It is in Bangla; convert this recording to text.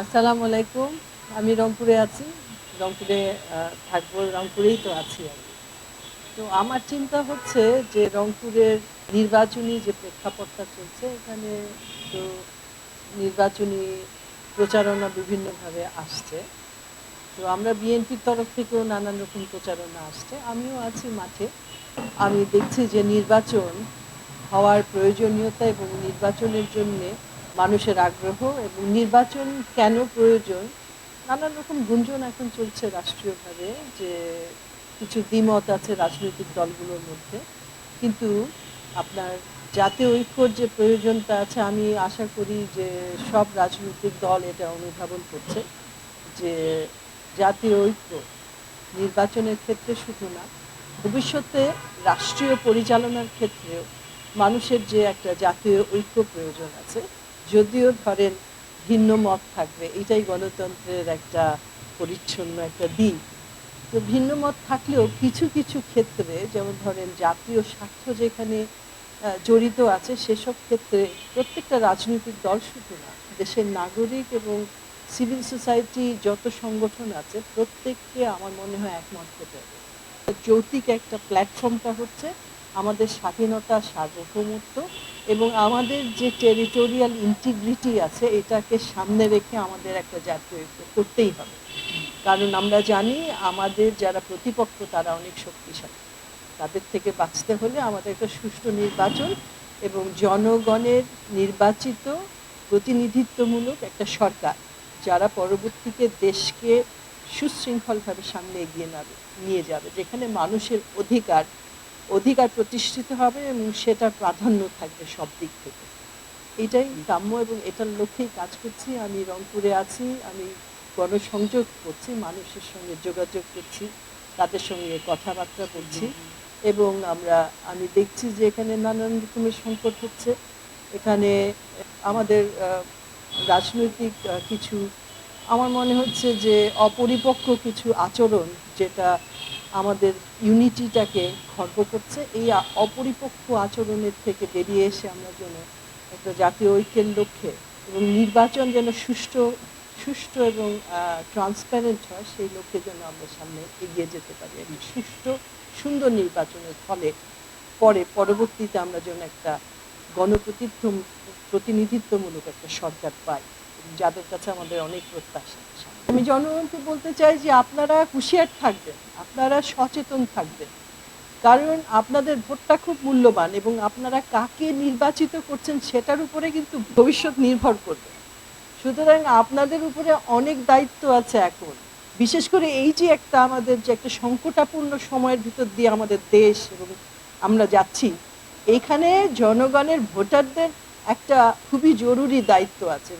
আসসালামু আলাইকুম। আমি রংপুরে আছি। রংপুরে থাকব রংপুরেই তো আছি আমি। তো আমার চিন্তা হচ্ছে যে রংপুরের নির্বাচনী যে প্রেক্ষাপটটা চলছে, এখানে তো নির্বাচনী প্রচারণা বিভিন্নভাবে আসছে। তো আমরা বিএনপির তরফ থেকেও নানান রকম প্রচারণা আসছে। আমিও আছি মাঠে। আমি দেখছি যে নির্বাচন হওয়ার প্রয়োজনীয়তা এবং নির্বাচনের জন্যে মানুষের আগ্রহ এবং নির্বাচন কেন প্রয়োজন? নানান রকম গুঞ্জন এখন চলছে রাষ্ট্রীয়ভাবে যে কিছু দ্বিমত আছে রাজনৈতিক দলগুলোর মধ্যে। কিন্তু আপনার জাতীয় ঐক্যর যে প্রয়োজনটা আছে, আমি আশা করি যে সব রাজনৈতিক দল এটা অনুধাবন করছে যে জাতীয় ঐক্য নির্বাচনের ক্ষেত্রে শুধু না, ভবিষ্যতে রাষ্ট্রীয় পরিচালনার ক্ষেত্রেও মানুষের যে একটা জাতীয় ঐক্য প্রয়োজন আছে যদিও ধরেন ভিন্ন মত থাকবে, এটাই গণতন্ত্রের একটা পরিচ্ছন্ন একটা দিক। তো ভিন্ন মত থাকলেও কিছু কিছু ক্ষেত্রে, যেমন ধরেন জাতীয় স্বার্থ যেখানে জড়িত আছে, সেসব ক্ষেত্রে প্রত্যেকটা রাজনৈতিক দল শুধু না, দেশের নাগরিক এবং সিভিল সোসাইটি যত সংগঠন আছে, প্রত্যেককে আমার মনে হয় একমত হতে হবে। যৌতিক একটা প্ল্যাটফর্মটা হচ্ছে আমাদের স্বাধীনতা সার্বভৌমত্ব এবং আমাদের যে টেরিটোরিয়াল ইন্টিগ্রিটি আছে, এটাকে সামনে রেখে আমাদের একটা জাতীয় ঐক্য করতেই হবে। কারণ আমরা জানি আমাদের যারা প্রতিপক্ষ, তারা অনেক শক্তিশালী। তাদের থেকে বাঁচতে হলে আমাদের একটা সুষ্ঠু নির্বাচন এবং জনগণের নির্বাচিত প্রতিনিধিত্বমূলক একটা সরকার, যারা পরবর্তীতে দেশকে সুশৃঙ্খলভাবে সামনে এগিয়ে নেবে, নিয়ে যাবে, যেখানে মানুষের অধিকার অধিকার প্রতিষ্ঠিত হবে এবং সেটার প্রাধান্য থাকবে সব দিক থেকে। এটাই কাম্য এবং এটার লক্ষ্যেই কাজ করছি। আমি রংপুরে আছি, আমি গণসংযোগ করছি, মানুষের সঙ্গে যোগাযোগ করছি, তাদের সঙ্গে কথাবার্তা বলছি এবং আমরা, আমি দেখছি যে এখানে নানান রকমের সংকট হচ্ছে। এখানে আমাদের রাজনৈতিক কিছু, আমার মনে হচ্ছে যে অপরিপক্ক কিছু আচরণ যেটা আমাদের ইউনিটিটাকে খর্ব করছে। এই অপরিপক্ক আচরণের থেকে বেরিয়ে এসে আমরা যেন একটা জাতীয় ঐক্যের লক্ষ্যে এবং নির্বাচন যেন সুষ্ঠু সুষ্ঠু এবং ট্রান্সপারেন্ট হয়, সেই লক্ষ্যে যেন আমরা সামনে এগিয়ে যেতে পারি এবং সুষ্ঠু, সুন্দর নির্বাচনের ফলে পরে, পরবর্তীতে আমরা যেন একটা গণপ্রতিনিধিত্ব প্রতিনিধিত্বমূলক একটা সরকার পাই। যাদের কাছে আমাদের অনেক প্রত্যাশা। আমি জনগণকে বলতে চাই যে আপনারা হুঁশিয়ার থাকবেন, আপনারা সচেতন থাকবেন। কারণ আপনাদের ভোটটা খুব মূল্যবান এবং আপনারা কাকে নির্বাচিত করছেন সেটার উপরে কিন্তু ভবিষ্যৎ নির্ভর করবে। সুতরাং আপনাদের উপরে অনেক দায়িত্ব আছে এখন। বিশেষ করে এই যে একটা আমাদের যে একটা সংকটাপূর্ণ সময়ের ভিতর দিয়ে আমাদের দেশ এবং আমরা যাচ্ছি এইখানে জনগণের ভোটারদের একটা খুবই জরুরি দায়িত্ব আছে।